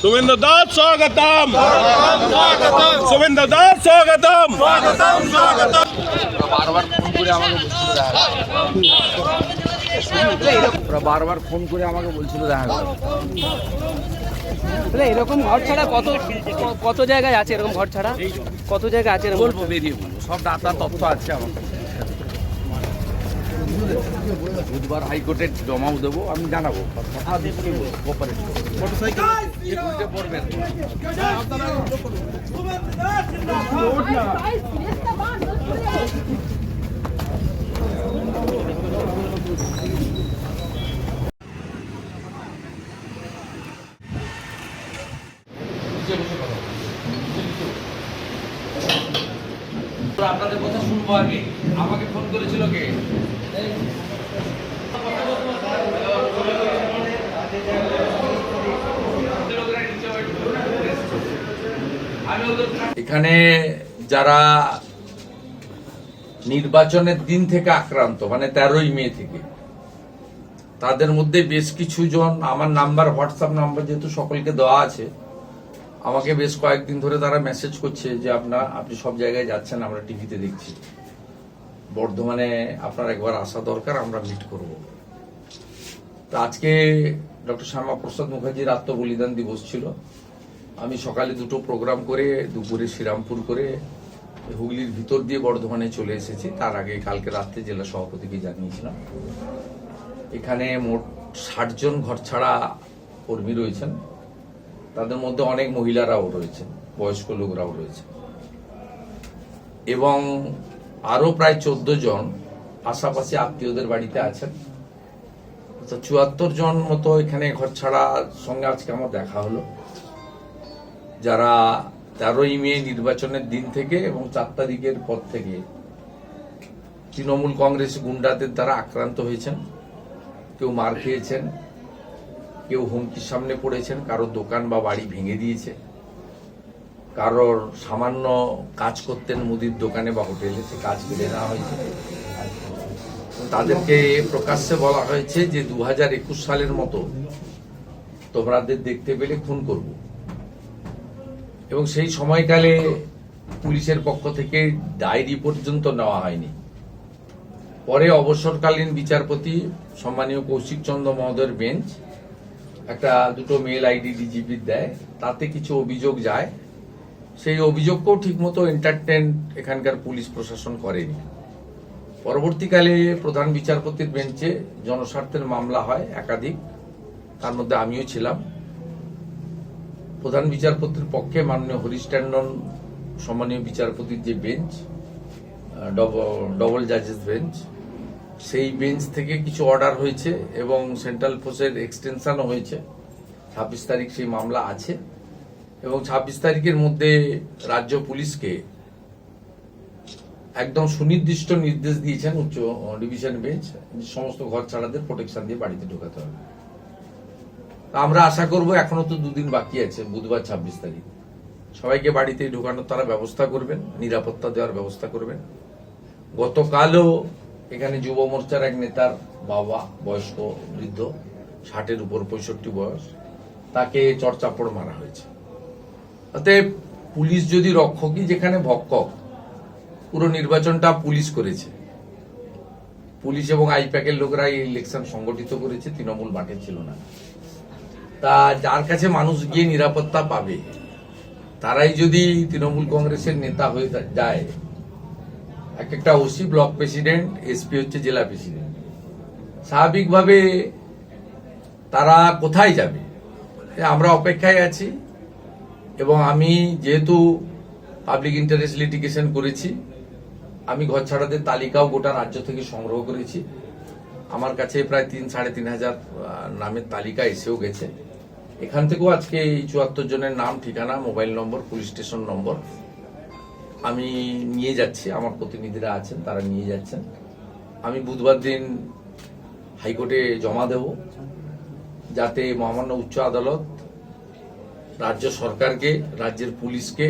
సుమేంద్ర దాస్ స్వాగతం సుమేంద్ర దాస్ స్వాగతం বারবার ফোন করে আমাকে বলছিল দেখা ওরা বারবার ফোন করে আমাকে বলছিল দেখা করো। তাহলে এরকম ঘর ছাড়া কত কত জায়গায় আছে এরকম ঘর ছাড়া কত জায়গায় আছে এরকম বলবো বেরিয়ে বলবো সব ডাটা তথ্য আছে আমার কাছে। বুধবার হাইকোর্টে জমাও দেবো আমি জানাব। আপনাদের কথা শুনব আগে। আমাকে ফোন করেছিল কে? এখানে যারা নির্বাচনের দিন থেকে আক্রান্ত মানে তেরোই মে থেকে, তাদের মধ্যে বেশ কিছু জন আমার নাম্বার, হোয়াটসঅ্যাপ নাম্বার যেহেতু সকলকে দেওয়া আছে, আমাকে বেশ কয়েকদিন ধরে তারা মেসেজ করছে যে আপনার, আপনি সব জায়গায় যাচ্ছেন, আমরা টিভিতে দেখছি। বর্ধমানে আপনার একবার আসা দরকার, আমরা মিট করব। তো আজকে ডক্টর শ্যামা প্রসাদ মুখার্জির আত্মবলিদান দিবস ছিল। আমি সকালে দুটো প্রোগ্রাম করে, দুপুরে শ্রীরামপুর করে হুগলির ভিতর দিয়ে বর্ধমানে চলে এসেছি। তার আগে কালকে রাত্রে জেলা সভাপতিকে জানিয়েছিলাম। এখানে মোট ষাট জন ঘর ছাড়া কর্মী রয়েছেন। তাদের মধ্যে অনেক মহিলারাও রয়েছেন, বয়স্ক লোকরাও রয়েছে এবং আরও প্রায় চোদ্দ জন পাশাপাশি আত্মীয়দের বাড়িতে আছেন। তো চুয়াত্তর জন মতো এখানে ঘর ছাড়া সঙ্গে আজকে আমার দেখা হলো। যারা তেরোই মে নির্বাচনের দিন থেকে এবং চার তারিখের পর থেকে তৃণমূল কংগ্রেস গুন্ডাদের দ্বারা আক্রান্ত হয়েছেন। কেউ মার খেয়েছেন, কেউ হুমকির সামনে পড়েছেন কারোর দোকান বা বাড়ি ভেঙে দিয়েছে। কারোর সামান্য কাজ করতেন মুদির দোকানে বা হোটেলে, সে কাজ কেড়ে নেওয়া হয়েছে। তাদেরকে প্রকাশ্যে বলা হয়েছে যে দু হাজার একুশ সালের মতো তোমাদের দেখতে পেলে খুন করব। এবং সেই সময়কালে পুলিশের পক্ষ থেকে ডায়েরি পর্যন্ত নেওয়া হয়নি। পরে অবসরকালীন বিচারপতি সম্মানীয় কৌশিক চন্দ্র মহোদয়ের বেঞ্চ একটা দুটো মেল আইডি ডিজিপির দেয়, তাতে কিছু অভিযোগ যায়। সেই অভিযোগকেও ঠিকমতো এন্টারটেন এখানকার পুলিশ প্রশাসন করেনি। পরবর্তীকালে প্রধান বিচারপতির বেঞ্চে জনস্বার্থের মামলা হয় একাধিক। তার মধ্যে আমিও ছিলাম। প্রধান বিচারপতির পক্ষে মাননীয় হরিশ ট্যান্ডন, সম্মানীয় বিচারপতির যে বেঞ্চ ডবল জাজেস বেঞ্চ, সেই বেঞ্চ থেকে কিছু অর্ডার হয়েছে এবং সেন্ট্রাল ফোর্সের এক্সটেনশনও হয়েছে। ছাব্বিশ তারিখ সেই মামলা আছে। এবং ছাব্বিশ তারিখের মধ্যে রাজ্য পুলিশকে একদম সুনির্দিষ্ট নির্দেশ দিয়েছেন উচ্চ ডিভিশন বেঞ্চ সমস্ত ঘর ছাড়াদের প্রোটেকশন দিয়ে বাড়িতে ঢোকাতে হবে। আমরা আশা করব এখনও তো দুদিন বাকি আছে, বুধবার ছাব্বিশ তারিখ। সবাইকে বাড়িতে ঢোকানোর তারা ব্যবস্থা করবেন, নিরাপত্তা দেওয়ার ব্যবস্থা করবেন। গতকালও এখানে যুব মোর্চার এক নেতার বাবা, বয়স্ক বৃদ্ধ, ষাটের উপর পঁয়ষট্টি বয়স, তাকে চড়চাপড় মারা হয়েছে। অতএব পুলিশ যদি রক্ষকই যেখানে ভক্ষক, পুরো নির্বাচনটা পুলিশ করেছে। পুলিশ এবং আইপ্যাকের লোকরা এই ইলেকশন সংগঠিত করেছে, তৃণমূল মাঠে ছিল না। তা যার কাছে মানুষ গিয়ে নিরাপত্তা পাবে, তারাই যদি তৃণমূল কংগ্রেসের নেতা হয়ে যায়। এক একটা ওসি ব্লক প্রেসিডেন্ট, এসপি হচ্ছে জেলা প্রেসিডেন্ট। স্বাভাবিকভাবে তারা কোথায় যাবে? আমরা অপেক্ষায় আছি। এবং আমি যেহেতু পাবলিক ইন্টারেস্ট লিটিগেশন করেছি, আমি ঘর ছাড়াদের তালিকাও গোটা রাজ্য থেকে সংগ্রহ করেছি। আমার কাছে প্রায় তিন, সাড়ে তিন হাজার নামের তালিকা এসেও গেছে। এখান থেকেও আজকে এই চুয়াত্তর জনের নাম, ঠিকানা, mobile number, police station number আমি নিয়ে যাচ্ছি। আমার প্রতিনিধিরা আছেন, তারা নিয়ে যাচ্ছেন। আমি বুধবার দিন হাইকোর্টে জমা দেব। যাতে মহামান্য উচ্চ আদালত রাজ্য সরকারকে, রাজ্যের পুলিশকে,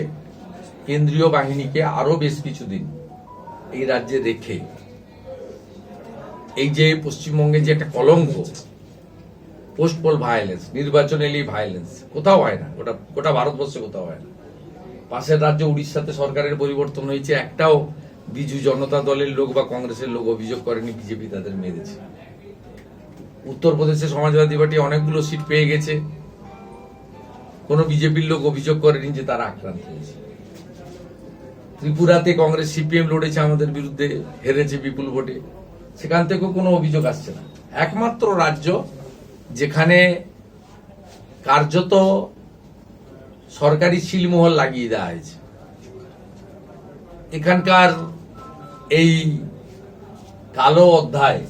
কেন্দ্রীয় বাহিনীকে আরও বেশ কিছুদিন এই রাজ্যে রেখে এই যে পশ্চিমবঙ্গে যে একটা কলঙ্ক পোস্ট পোল ভায়োলেন্স নির্বাচন এলেই ভায়োলেন্স কোথাও হয় না। ওটা গোটা ভারতবর্ষে কোথাও হয় না। পাশের রাজ্য উড়িষ্যাতে সরকারের পরিবর্তন হয়েছে, একটাও বিজু জনতা দলের লোক বা কংগ্রেসের লোক অভিযোগ করেনি, বিজেপি তাদের মেরেছে। উত্তরপ্রদেশে সমাজবাদী পার্টি অনেকগুলো সিট পেয়ে গেছে। কোনো বিজেপির লোক অভিযোগ করেনি যে তারা আক্রান্ত হয়েছে। ত্রিপুরাতে কংগ্রেস সিপিএম লড়েছে আমাদের বিরুদ্ধে, হেরেছে বিপুল ভোটে। সেখান থেকেও কোনো অভিযোগ আসছে না। একমাত্র রাজ্য যেখানে কার্যত সরকারি শিলমোহর লাগিয়ে দেওয়া হয়েছে। এখানকার এই কালো অধ্যায়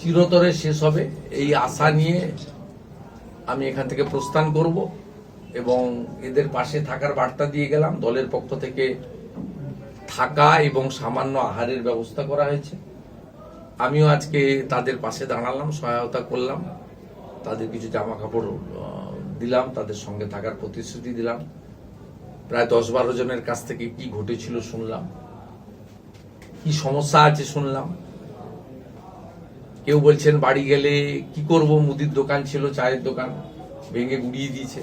চিরতরে শেষ হবে। এই আশা নিয়ে আমি এখান থেকে প্রস্থান করব। এবং এদের পাশে থাকার বার্তা দিয়ে গেলাম। দলের পক্ষ থেকে থাকা এবং সামান্য আহারের ব্যবস্থা করা হয়েছে। আমিও আজকে তাদের পাশে দাঁড়ালাম, সহায়তা করলাম। তাদের কিছু জামা কাপড় দিলাম, তাদের সঙ্গে থাকার প্রতিশ্রুতি দিলাম। প্রায় দশ বারো জনের কাছ থেকে কি ঘটেছিল শুনলাম। কি সমস্যা আছে শুনলাম। কেউ বলছেন বাড়ি গেলে কি করব, মুদির দোকান ছিল, চায়ের দোকান ভেঙে গুড়িয়ে দিয়েছে।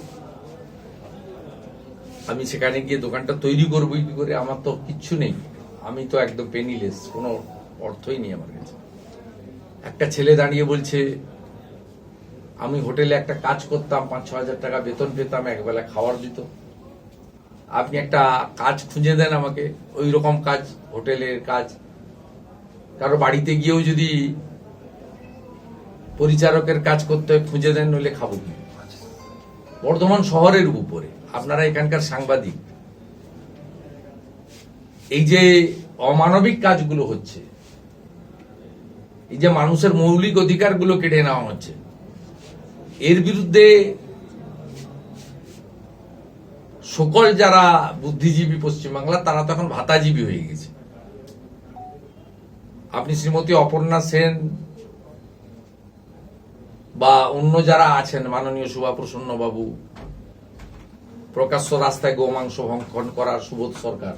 আমি সেখানে গিয়ে দোকানটা তৈরি করব, কি করে? আমার তো কিচ্ছু নেই। আমি তো একদম পেনিলেস কোনো অর্থই নেই আমার কাছে। একটা ছেলে দাঁড়িয়ে বলছে, আমি হোটেলে একটা কাজ করতাম, পাঁচ ছ হাজার টাকা বেতন পেতাম, একবেলা খাওয়ার দিত। আপনি একটা কাজ খুঁজে দেন আমাকে ওই রকম কাজ, হোটেলের কাজ। কারও বাড়িতে গিয়েও যদি পরিচারকের কাজ করতে হয়, খুঁজে দেন, নইলে খাব কি? বর্ধমান শহরের উপরে। আপনারা এখানকার সাংবাদিক, এই যে অমানবিক কাজগুলো হচ্ছে, এই যে মানুষের মৌলিক অধিকারগুলো কেড়ে নেওয়া হচ্ছে, এর বিরুদ্ধে সকল যারা বুদ্ধিজীবী পশ্চিমবাংলা, তারা তখন ভাতাজীবী হয়ে গেছে। আপনি শ্রীমতী অপর্ণা সেন বা অন্য যারা আছেন, মাননীয় সুভাপ্রসন্ন বাবু প্রকাশ্য রাস্তায় গোমাংস ভক্ষণ করার সুবোধ সরকার।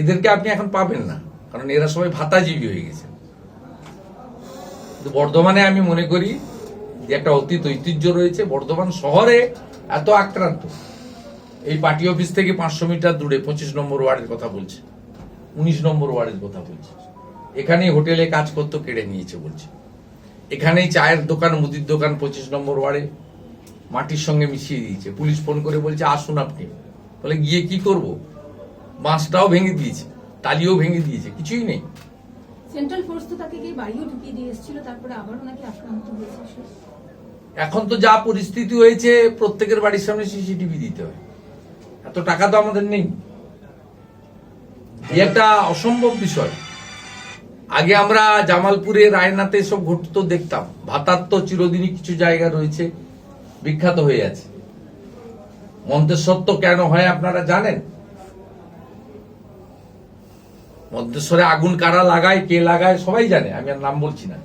এদেরকে আপনি এখন পাবেন না, কারণ এরা সবাই ভাতাজীবী হয়ে গেছে। বর্ধমানে আমি মনে করি যে একটা অতীত ঐতিহ্য রয়েছে, বর্ধমান শহরে এত আক্রান্ত। এই পার্টি অফিস থেকে পাঁচশো মিটার দূরে পঁচিশ নম্বর ওয়ার্ডের কথা বলছে, উনিশ নম্বর ওয়ার্ডের কথা বলছে। এখানেই হোটেলে কাজ করতো, কেড়ে নিয়েছে বলছে। এখানেই চায়ের দোকান, মুদির দোকান পঁচিশ নম্বর ওয়ার্ডে। মাটির সঙ্গে মিশিয়ে দিয়েছে। পুলিশ ফোন করে বলছে আসুন আপনি। বলে গিয়ে কি করব? বাঁশটাও ভেঙে দিয়েছে টালিও ভেঙে দিয়েছে কিছুই নেই। সেন্ট্রাল ফোর্স তো তাকে গিয়ে বাড়িও ঢুকিয়ে দিয়ে এসেছিল তারপরে আবারও নাকি আক্রান্ত হয়েছে এখন তো যা পরিস্থিতি হয়েছে প্রত্যেকের বাড়ির সামনে সিসিটিভি দিতে হয়। এত টাকা তো আমাদের নেই। এই একটা অসম্ভব বিষয়। আগে আমরা জামালপুরে রায়নাতে সব ঘটতো দেখতাম। ভাতার তো চিরদিনই কিছু জায়গা রয়েছে। বিখ্যাত হয়ে আছে। মন্তেশ্বর কেন হয় আপনারা জানেন? মন্তেশ্বরে আগুন কারা লাগায়, কে লাগায় সবাই জানে, আমি আর নাম বলছি না।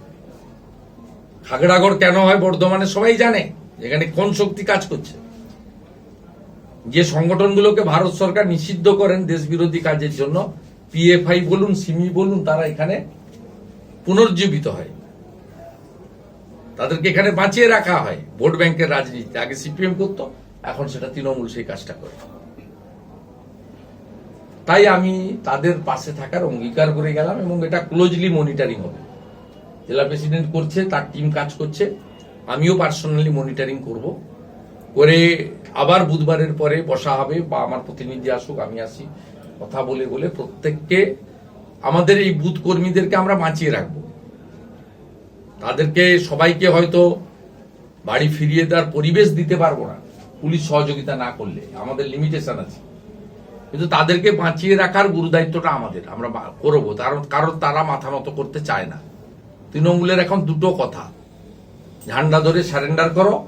খাগড়াগড় কেন হয় বর্ধমানে সবাই জানে এখানে কোন শক্তি কাজ করছে। যে সংগঠনগুলোকে ভারত সরকার নিষিদ্ধ করেন দেশ বিরোধী কাজের জন্য পিএফআই বলুন সিমি বলুন, তারা এখানে পুনর্জীবিত হয়। তাদেরকে এখানে বাঁচিয়ে রাখা হয়। ভোট ব্যাংকের রাজনীতি আগে সিপিএম করতো, এখন সেটা তৃণমূল সেই কাজটা করে। তাই আমি তাদের পাশে থাকার অঙ্গীকার করে গেলাম এবং এটা ক্লোজলি মনিটরিং হবে। জেলা প্রেসিডেন্ট করছে, তার টিম কাজ করছে। আমিও পার্সোনালি মনিটরিং করব। করে আবার বুধবারের পরে বসা হবে বা আমার প্রতিনিধি আসুক, আমি আসি। কথা বলে বলে প্রত্যেককে, আমাদের এই বুথ কর্মীদেরকে আমরা বাঁচিয়ে রাখব। তাদেরকে সবাইকে হয়তো বাড়ি ফিরিয়ে দেওয়ার পরিবেশ দিতে পারব না। পুলিশ সহযোগিতা না করলে। আমাদের লিমিটেশন আছে। কিন্তু তাদেরকে বাঁচিয়ে রাখার গুরুদায়িত্বটা আমাদের। আমরা করব। কারণ কারণ তারা মাথা মতো করতে চায় না। তৃণমূলের এখন দুটো কথা। ঝান্ডা ধরে সারেন্ডার করো।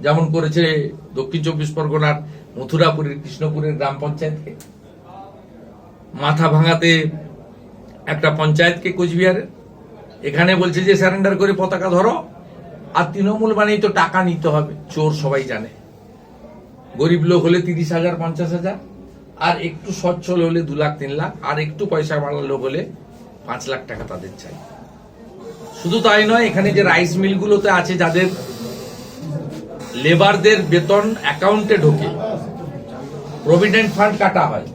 যেমন করেছে দক্ষিণ চব্বিশ পরগনার মথুরাপুরের কৃষ্ণপুরের গ্রাম পঞ্চায়েতকে। মাথা ভাঙাতে একটা পঞ্চায়েতকে কোচবিহারের। এখানে বলছে যে স্যারেন্ডার করে পতাকা ধরো। আর তৃণমূল মানেই তো টাকা নিতে হবে, চোর সবাই জানে। গরিব লোক হলে তিরিশ হাজার, পঞ্চাশ হাজার, আর একটু সচ্ছল হলে দু লাখ, তিন লাখ, আর একটু পয়সা বাড়ার লোক হলে পাঁচ লাখ টাকা তাদের চাই। শুধু তাই নয়, এখানে যে রাইস মিলগুলোতে আছে, যাদের লেবারদের বেতন অ্যাকাউন্টে ঢোকে প্রভিডেন্ট ফান্ড কাটা হয়।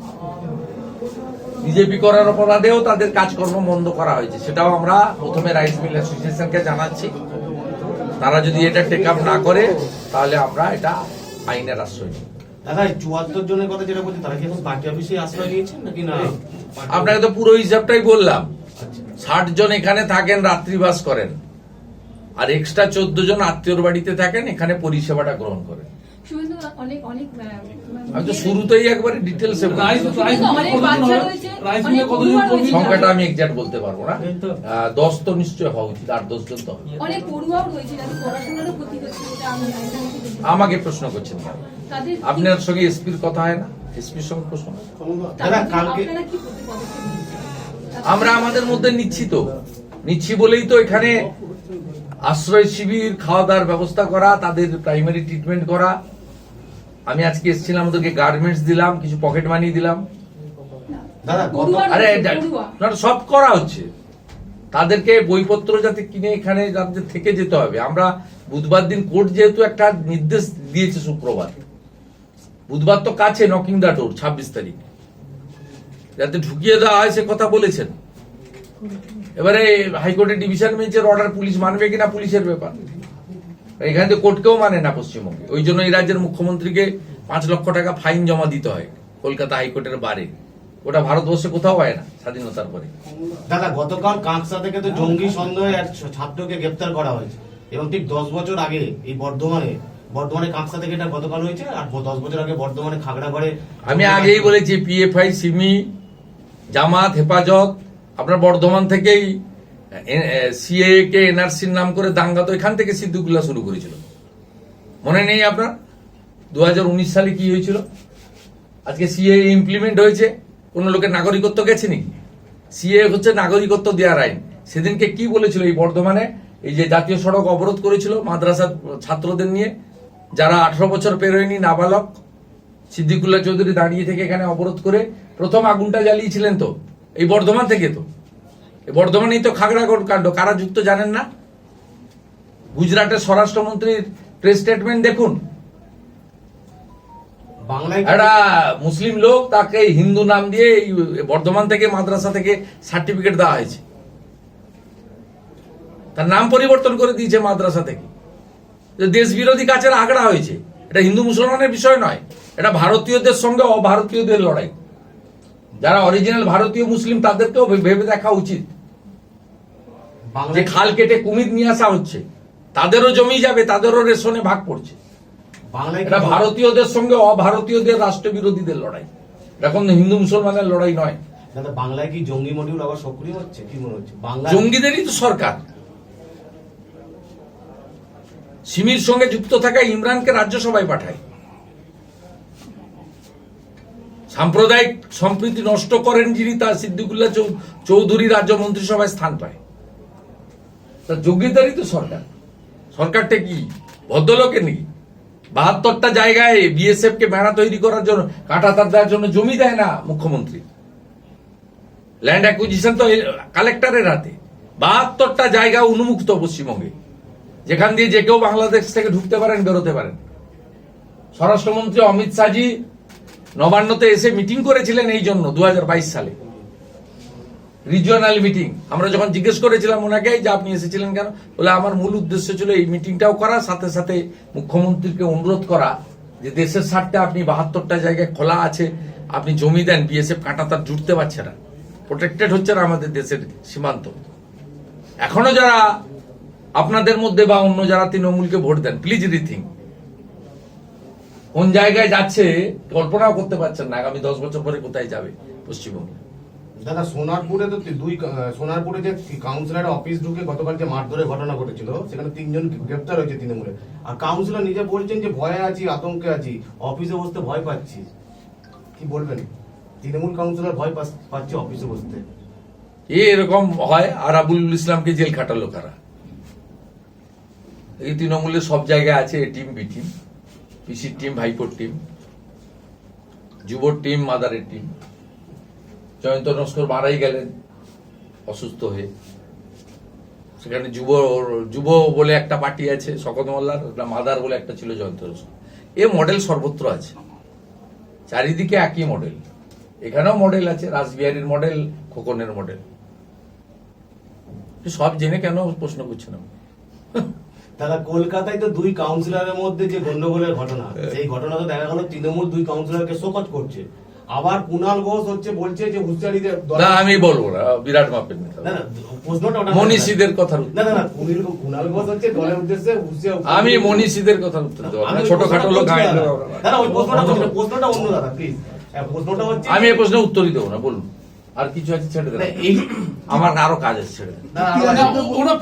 বিজেপি করার অপরাধেও তাদের কাজকর্ম বন্ধ করা হয়েছে। সেটাও আমরা প্রথমে রাইস মিল অ্যাসোসিয়েশনকে জানাচ্ছি। তারা যদি এটা টেক আপ না করে তাহলে আমরা এটা আইনের আশ্রয় নিই দাদা চুয়াত্তর জনের কথা যেটা বলছেন তারা কি এখন পার্টি অফিসে আশ্রয় নিয়েছেন নাকি না? আপনাকে তো পুরো হিসাবটাই বললাম। ষাট জন এখানে থাকেন রাত্রিবাস করেন। আর এক্সট্রা চোদ্দ জন আত্মীয়র বাড়িতে থাকেন এখানে পরিষেবাটা গ্রহণ করেন। অনেক অনেক আমি তো শুরুতেই একবারে ডিটেলসে শুভেন্দু, অনেক বাচ্চা রয়েছে অনেক পড়ুয়া রয়েছে। সংখ্যাটা আমি এক্সাক্ট বলতে পারব না। দশ তো নিশ্চয় হওয়া উচিত আট দশ জন তো অনেক পড়ুয়াও রয়েছে পড়াশোনারও ক্ষতি হচ্ছে যেটা আমি আইনের মধ্যে দেখতে পাচ্ছি। আমাকে প্রশ্ন করছেন কেন? আপনার সঙ্গে এসপির কথা হয় না? এসপির সঙ্গে প্রশ্ন? আমরা আমাদের মধ্যে নিচ্ছি তো। নিচ্ছি বলেই তো এখানে আশ্রয় শিবির খাওয়া দাওয়ার ব্যবস্থা করা তাদের প্রাইমারি ট্রিটমেন্ট করা আমি আজকে এসেছিলাম ওদেরকে গার্মেন্টস দিলাম কিছু পকেট মানি দিলাম। আরে। না, সব করা হচ্ছে। তাদেরকে বইপত্র যাতে কিনে এখানে থেকে যেতে হবে। আমরা বুধবার দিন কোর্ট যেহেতু একটা নির্দেশ দিয়েছে শুক্রবার। বুধবার তো কাছে নকিং দা ডোর ছাব্বিশ তারিখ। যাতে ঢুকিয়ে দেওয়া হয় সে কথা বলেছেন। এবারে হাইকোর্টের ডিভিশন বেঞ্চের অর্ডার পুলিশ মানবে কিনা পুলিশের ব্যাপার। এখানে তো কোর্টকেও মানে না পশ্চিমবঙ্গে। ওই জন্য এই রাজ্যের মুখ্যমন্ত্রীকে পাঁচ লক্ষ টাকা ফাইন জমা দিতে হয় কলকাতা হাইকোর্টের বারে। ওটা ভারতবর্ষে কোথাও হয় না স্বাধীনতার পরে। দাদা গতকাল কাঁকসা থেকে তো জঙ্গি সন্দেহে এক ছাত্রকে গ্রেপ্তার করা হয়েছে। এবং ঠিক দশ বছর আগে এই বর্ধমানে বর্ধমানে কাঁকসা থেকে এটা গতকাল হয়েছে আর দশ বছর আগে বর্ধমানে খাগড়াগড়ে আমি আগেই বলেছি পিএফআই সিমি জামাত হেফাজত আপনার বর্ধমান থেকেই সিএ কে এনআরসির নাম করে দাঙ্গা তো এখান থেকে সিদ্ধুগুলা শুরু করেছিল। মনে নেই আপনার? দু হাজার উনিশ সালে কি হয়েছিল? আজকে সিএ ইমপ্লিমেন্ট হয়েছে। কোন লোকের নাগরিকত্ব গেছে নাকি সিএ হচ্ছে নাগরিকত্ব দেওয়ার আইন। সেদিনকে কি বলেছিল এই বর্ধমানে? এই যে জাতীয় সড়ক অবরোধ করেছিল মাদ্রাসার ছাত্রদের নিয়ে। যারা আঠারো বছর পেরোয়নি, নাবালক, সিদ্দিকুল্লাহ চৌধুরী দাঁড়িয়ে থেকে এখানে অবরোধ করে প্রথম আগুনটা জ্বালিয়েছিলেন তো। এই বর্ধমান থেকে তো। বর্ধমানেই তো খাগড়াগড় কাণ্ড কারা যুক্ত জানেন না? গুজরাটের স্বরাষ্ট্রমন্ত্রীর প্রেস স্টেটমেন্ট দেখুন। একটা মুসলিম লোক তাকে হিন্দু নাম দিয়ে বর্ধমান থেকে মাদ্রাসা থেকে সার্টিফিকেট দেওয়া হয়েছে। তার নাম পরিবর্তন করে দিয়েছে মাদ্রাসা থেকে। দেশ বিরোধী কাজের আগড়া হয়েছে। এটা হিন্দু মুসলমানের বিষয় নয় এটা ভারতীয়দের সঙ্গে অভারতীয়দের লড়াই। যারা অরিজিনাল ভারতীয় মুসলিম তাদেরকেও ভেবে দেখা উচিত। যে খাল কেটে কুমির নিয়ে আসা হচ্ছে তাদেরও জমি যাবে তাদেরও রেশনে ভাগ পড়ছে। এটা ভারতীয়দের সঙ্গে অভারতীয়দের রাষ্ট্রবিরোধীদের লড়াই। এখন হিন্দু মুসলমানের লড়াই নয়। বাংলায় কি জঙ্গি মডিউল আবার সক্রিয় হচ্ছে? কি মনে হচ্ছে? বাংলা জঙ্গিদেরই তো সরকার। সিমির সঙ্গে যুক্ত থাকা ইমরানকে রাজ্যসভায় পাঠায়। সাম্প্রদায়িক সম্প্রীতি নষ্ট করেন যিনি তা সিদ্দিকুল্লাহ চৌধুরী রাজ্য মন্ত্রিসভায় স্থান পায়। তা যোগ্যতারই তো সরকার। সরকারটা কি? ভদ্রলোকের নাকি? বাহাত্তরটা জায়গায় বিএসএফ কে বেড়া তৈরি করার জন্য, কাঁটা তার দেওয়ার জন্য জমি দেয় না মুখ্যমন্ত্রী। ল্যান্ড অ্যাকুইজিশন তো কালেক্টরের হাতে। বাহাত্তরটা জায়গা উন্মুক্ত পশ্চিমবঙ্গে। যেখান দিয়ে যে কেউ বাংলাদেশ থেকে ঢুকতে পারেন, বেরোতে পারেন। স্বরাষ্ট্রমন্ত্রী অমিত শাহজি নবান্নতে এসে মিটিং করেছিলেন এই জন্য দু হাজার বাইশ সালে। রিজিওনাল মিটিং আমরা যখন জিজ্ঞেস করেছিলাম ওনাকে যে আপনি এসেছিলেন কেন? বলে, আমার মূল উদ্দেশ্য ছিল এই মিটিংটাও করা, সাথে সাথে মুখ্যমন্ত্রীকে অনুরোধ করা যে দেশের স্বার্থে আপনি বাহাত্তরটা জায়গায় খোলা আছে, আপনি জমি দেন, বিএসএফ কাঁটা তার জুটতে পারছে না। প্রোটেক্টেড হচ্ছে না আমাদের দেশের সীমান্ত। এখনও যারা আপনাদের মধ্যে বা অন্য যারা তৃণমূলকে ভোট দেন প্লিজ রিথিং কোন জায়গায় যাচ্ছে, কল্পনাও করতে পারছেন না, আগামী দশ বছর পরে কোথায় যাবে পশ্চিমবঙ্গে? দাদা, সোনারপুরে তো দুই সোনারপুরে যে কাউন্সিলর অফিস ঢুকে গতকাল যে মারধরের ঘটনা ঘটেছিল, সেখানে তিনজন গ্রেপ্তার হয়েছে তৃণমূলে। আর কাউন্সিলর নিজে বলছেন যে ভয়ে আছি, আতঙ্কে আছি অফিসে বসতে ভয় পাচ্ছি। কি বলবেন? তৃণমূল কাউন্সিলর ভয় পাচ্ছে অফিসে বসতে। এ এরকম হয়, আর আবুল ইসলামকে জেল খাটালো কারা? এই তৃণমূলের সব জায়গায় আছে এ টিম বি টিম পিসির টিম ভাইপোর টিম যুবর টিম মাদারের টিম জয়ন্ত নস্কর মারাই গেলেন, অসুস্থ হয়ে। সেখানে যুব যুব বলে একটা পার্টি আছে শকত মোল্লার মাদার বলে একটা ছিল জয়ন্ত নস্কর এ মডেল সর্বত্র আছে। চারিদিকে একই মডেল। এখানেও মডেল আছে, রাসবিহারীর মডেল, খোকনের মডেল। সব জেনে কেন প্রশ্ন করছেন? দাদা, কলকাতায় তো দুই কাউন্সিলরের মধ্যে যে গন্ডগোলের ঘটনা, সেই ঘটনা তো দেখা গেল তৃণমূল দুই কাউন্সিলরকে শোকজ করছে। আবার কুণাল ঘোষ হচ্ছে বলছে যে হুঁশিয়ারিদের না আমি বলব না বিরাট মাপের নেতা। না না প্রশ্নটা ওটা মনীষীদের কথার না না না কুণাল কুণাল ঘোষ হচ্ছে দলের উদ্দেশ্যে হুঁশিয়ার আমি মনীষীদের কথার উত্তর দেবো না ছোটখাটো লোক না। না ওই প্রশ্নটা প্রশ্নটা অন্য দাদা প্লিজ প্রশ্নটা হচ্ছে আমি এই প্রশ্নের উত্তরই দেবো না বলুন। আর কিছু আছে ছেড়ে দেন। এই আমার আরও কাজ আছে ছেড়ে দেন।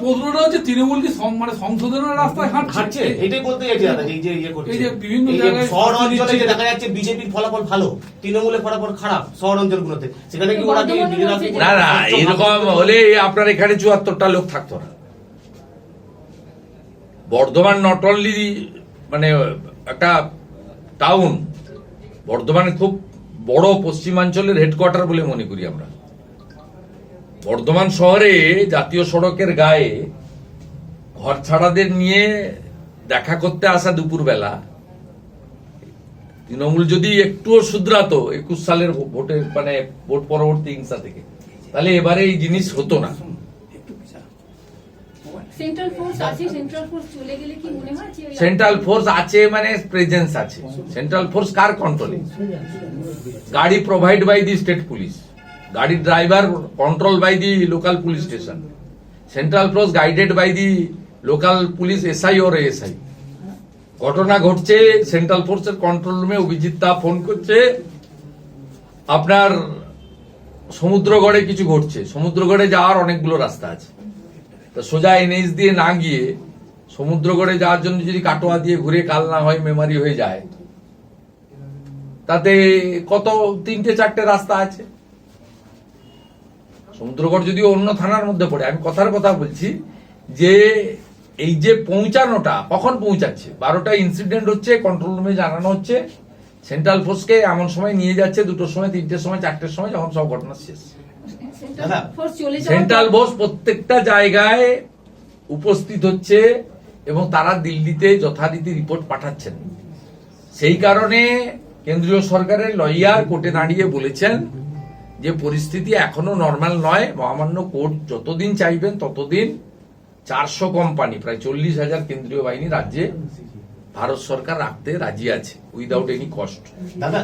প্রশ্নটা হচ্ছে তৃণমূল কি মানে সংশোধনের রাস্তায় হাঁটছে। এটাই বলতে এই যে ইয়ে করছে। এই যে বিভিন্ন জায়গায় শহর অঞ্চলে যে দেখা যাচ্ছে বিজেপির ফলাফল ভালো তৃণমূলের ফলাফল খারাপ শহর অঞ্চলগুলোতে। সেখানে কি ওরা না না এরকম হলে আপনার এখানে চুয়াত্তরটা লোক থাকতো না। বর্ধমান নট অনলি মানে একটা টাউন বর্ধমান খুব বড় পশ্চিমাঞ্চলের হেডকোয়ার্টার বলে মনে করি আমরা। বর্ধমান শহরে জাতীয় সড়কের গায়ে ঘর ছাড়াদের নিয়ে দেখা করতে আসা দুপুরবেলা, তৃণমূল যদি একটুও শুধরাতো একুশ সালের ভোটের মানে ভোট পরবর্তী হিংসা থেকে, তাহলে এবারে এই জিনিস হতো না। সেন্ট্রাল ফোর্স আছে সেন্ট্রাল ফোর্স চলে গেলে কি মনে হয় সেন্ট্রাল ফোর্স আছে মানে প্রেজেন্স আছে। সেন্ট্রাল ফোর্স কার কন্ট্রোলে গাড়ি provide by the state police গাড়ি driver control by the local police station central force guided by the local police SI or SI ঘটনা ঘটছে সেন্ট্রাল ফোর্সের কন্ট্রোল রুমে অভিজিৎ দা ফোন করছে। আপনার সমুদ্রগড়ে কিছু ঘটছে। সমুদ্রগড়ে যাওয়ার অনেকগুলো রাস্তা আছে। তা সোজা এনএইচ দিয়ে না গিয়ে সমুদ্রগড়ে যাওয়ার জন্য যদি কাটোয়া দিয়ে ঘুরে কাল না হয় মেমারি হয়ে যায়, তাতে কত তিনটে চারটে রাস্তা আছে? সমুদ্রগড় যদি অন্য থানার মধ্যে পড়ে, আমি কথার কথা বলছি যে এই যে পৌঁছানোটা কখন পৌঁছাচ্ছে? বারোটা ইনসিডেন্ট হচ্ছে কন্ট্রোল রুমে জানানো হচ্ছে সেন্ট্রাল ফোর্সকে এমন সময় নিয়ে যাচ্ছে, দুটোর সময়, তিনটের সময়, চারটের সময়, যখন সব ঘটনা শেষ। সেন্ট্রাল বোস প্রত্যেকটা জায়গায় উপস্থিত হচ্ছে এবং তারা দিল্লিতে যথারীতি রিপোর্ট পাঠাচ্ছেন। সেই কারণে কেন্দ্রীয় সরকারের লয়ার কোর্টে দাঁড়িয়ে বলেছেন যে পরিস্থিতি এখনও নর্মাল নয়। মহামান্য কোর্ট যতদিন চাইবেন ততদিন চারশো কোম্পানি প্রায় চল্লিশ হাজার কেন্দ্রীয় বাহিনী রাজ্যে ভারত সরকার রাখতে রাজি আছে উইদাউট এনি কস্ট দাদা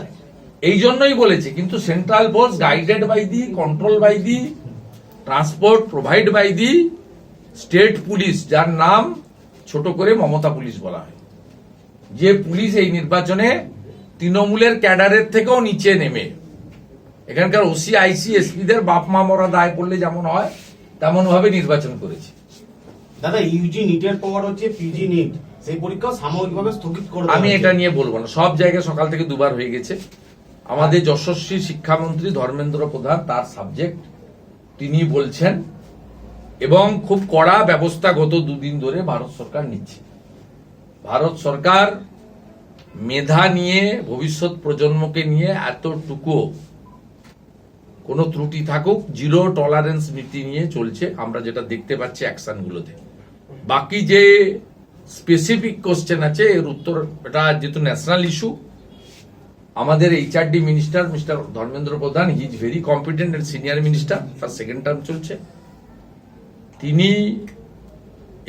এই জন্যই বলেছে কিন্তু central force guided by the control by the transport provide by the state police যার নাম ছোট করে মমতা পুলিশ বলা হয়। যে পুলিশ এই নির্বাচনে তৃণমূলের ক্যাডারের থেকেও নিচে নেমে। এখানকার ওসি আইসি এসপিদের বাপ মা মরা দায় পড়লে যেমন হয় তেমন ভাবে নির্বাচন করেছে। দাদা ইউজি নিটের পর হচ্ছে পিজি নিট সেই পরীক্ষা সাময়িকভাবে স্থগিত করে আমি এটা নিয়ে বলব না। সব জায়গায় সকাল থেকে দুবার হয়ে গেছে। আমাদের যশস্বী শিক্ষামন্ত্রী ধর্মেন্দ্র প্রধান তার সাবজেক্ট তিনি বলছেন, এবং খুব কড়া ব্যবস্থা গত দুদিন ধরে ভারত সরকার নিচ্ছে। ভারত সরকার মেধা নিয়ে, ভবিষ্যৎ প্রজন্মকে নিয়ে এতটুকু কোনো ত্রুটি থাকুক জিরো টলারেন্স নীতি নিয়ে চলছে, আমরা যেটা দেখতে পাচ্ছি অ্যাকশনগুলোতে। বাকি যে স্পেসিফিক কোশ্চেন আছে, এর উত্তর, এটা যেহেতু ন্যাশনাল ইস্যু আমাদের HRD minister mister Dharmendra Pradhan he is very competent and senior minister তার সেকেন্ড টার্ম চলছে। তিনি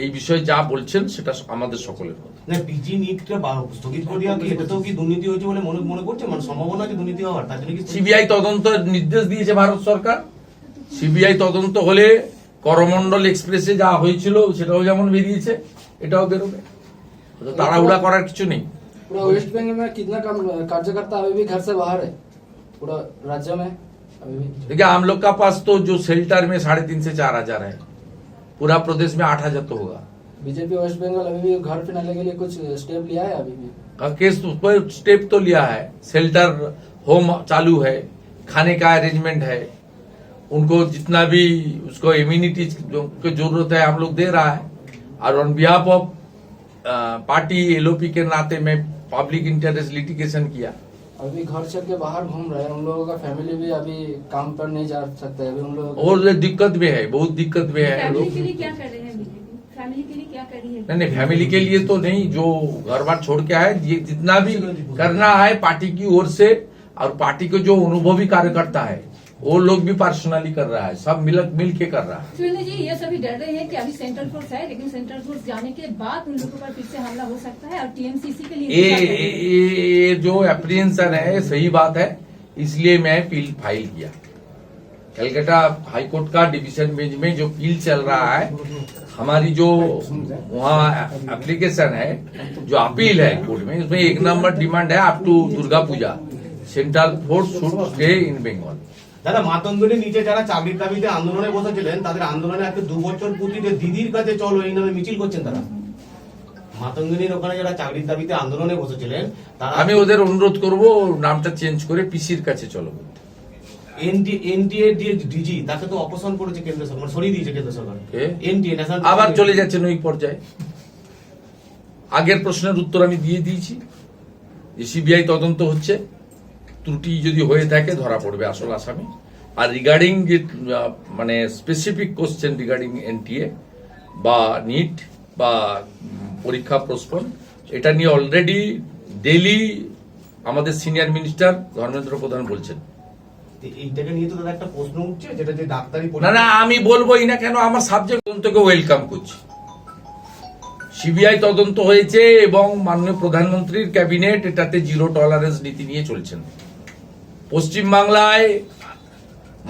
এই বিষয়ে যা বলছেন সেটা আমাদের সকলের কথা না পিজি নিটটা স্থগিত করে দেওয়া কি এটাতেও কি দুর্নীতি হয়েছে বলে মনে মনে করছে? মানে সম্ভাবনা আছে দুর্নীতি হওয়ার তার জন্য কি সিবিআই তদন্তের নির্দেশ দিয়েছে ভারত সরকার। সিবিআই তদন্ত হলে করমন্ডল এক্সপ্রেসে যা হয়েছিল সেটাও যেমন বেরিয়েছে এটাও বেরোবে। তাড়াহুড়া করার কিছু নেই। पूरा वेस्ट बंगाल में कितना कम कार्यकर्ता अभी भी घर से बाहर है? पूरा राज्य में अभी भी। देखिए हम लोग का पास तो जो शेल्टर में साढ़े तीन से चार हज़ार है। पूरा प्रदेश में आठ हज़ार तो होगा। बीजेपी वेस्ट बंगाल अभी भी घर फिनाले के लिए कुछ स्टेप लिया है अभी भी? केस पर स्टेप तो लिया है। शेल्टर होम चालू है। खाने का अरेंजमेंट है। उनको जितना भी उसको इम्यूनिटी की ज़रूरत है हम लोग दे रहा है। और on behalf of party LOP के नाते में पब्लिक इंटरेस्ट लिटिगेशन किया। अभी घर चल के बाहर घूम रहे हैं। उन लोगों का फैमिली भी अभी काम पर नहीं जा सकते। अभी उन लोगों और दिक्कत में है बहुत दिक्कत में है। फैमिली के लिए क्या कर रहे हैं फैमिली के लिए क्या कर है? नहीं नहीं फैमिली के लिए तो नहीं जो घर बार छोड़ के आए ये जितना भी करना है पार्टी की ओर से और पार्टी के जो अनुभवी कार्यकर्ता है। वो लोग भी पर्सनली कर रहा है सब मिल मिल के कर रहा है। सुरेंद्र जी ये सभी डर रहे हैं कि अभी सेंट्रल फोर्स है लेकिन सेंट्रल फोर्स जाने के बाद उन लोगों पर फिर से हमला हो सकता है और टीएमसीसी के लिए ये करेंगे? ये जो एप्रीहेंशन है सही बात है इसलिए मैं पील फ़ाइल किया। कलकत्ता हाईकोर्ट का डिवीज़न बेंच में जो पील चल रहा है हमारी जो वहाँ एप्लीकेशन है जो अपील है कोर्ट में उसमें एक नंबर डिमांड है up to Durga Puja central force should stay in Bengal দাদা মাতঙ্গিনীর নিচে যারা চাকরির দাবিতে আন্দোলনে বসেছিলেন তাদের আন্দোলনে আজকে দু বছর পুঁতি যে দিদির কাছে চলো এই নামে মিছিল করছেন তারা। মাতঙ্গিনীর ওখানে যারা চাকরির দাবিতে আন্দোলনে বসেছিলেন তারা আমি ওদের অনুরোধ করব নামটা চেঞ্জ করে পিসির কাছে চলো ডিজি তাকে তো অপসারণ করেছে কেন্দ্র সরকার মানে সরিয়ে দিয়েছে কেন্দ্র সরকার? এনটিএ আবার চলে যাচ্ছেন ওই পর্যায়ে। আগের প্রশ্নের উত্তর আমি দিয়ে দিয়েছি। যে সিবিআই তদন্ত হচ্ছে। ত্রুটি যদি হয়ে থাকে ধরা পড়বে আসল আসামি। আর রিগার্ডিং যে মানে স্পেসিফিক কোশ্চেন রিগার্ডিং এনটিএ বা নিট বা পরীক্ষা প্রস্পন এটা নিয়ে অলরেডি ডেলি আমাদের সিনিয়র মিনিস্টার ধর্মেন্দ্র প্রধান বলছেন। না না আমি বলবোই না কেন আমার সাবজেক্ট তদন্তকে ওয়েলকাম করছি। সিবিআই তদন্ত হয়েছে এবং মাননীয় প্রধানমন্ত্রীর ক্যাবিনেট এটাতে জিরো টলারেন্স নীতি নিয়ে চলছেন। পশ্চিমবাংলায়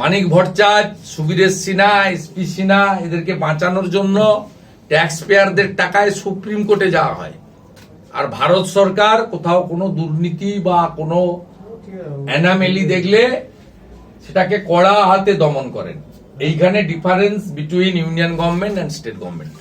মানিক ভট্টাচার্য সুবীরেশ সিনহা এসপি সিনহা, এদেরকে বাঁচানোর জন্য ট্যাক্স পেয়ারদের টাকায় সুপ্রিম কোর্টে যাওয়া হয়। আর ভারত সরকার কোথাও কোনো দুর্নীতি বা কোনো অ্যানামেলি দেখলে সেটাকে কড়া হাতে দমন করেন। এইখানে difference between union government and state government